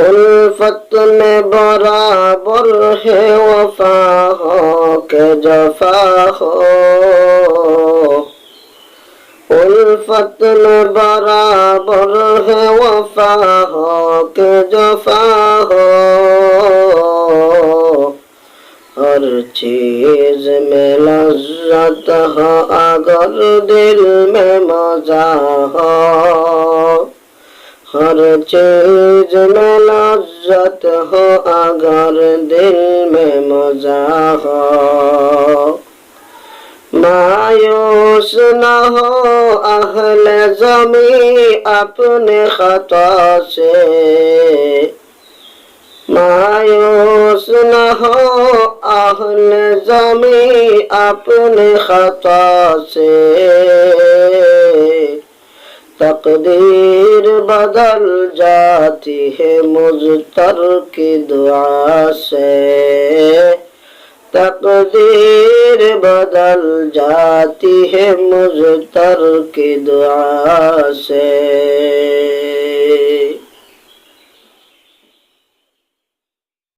उल्फत में बराबर है वफा हो के जफा हो उल्फत में बराबर है वफा हो के जफा हो हर चीज में लज्जत हो अगर दिल में मजा हो हर चीज में लज्जत हो अगर दिल में मजा हो मायूस न हो अहले जमी अपने खता से मायूस न हो अहले जमी अपने खता से তকদীর বদল জাতি হে মুজ তর কি দুআসে তকদীর বদল জাতি হে মুজ তর কি দুআসে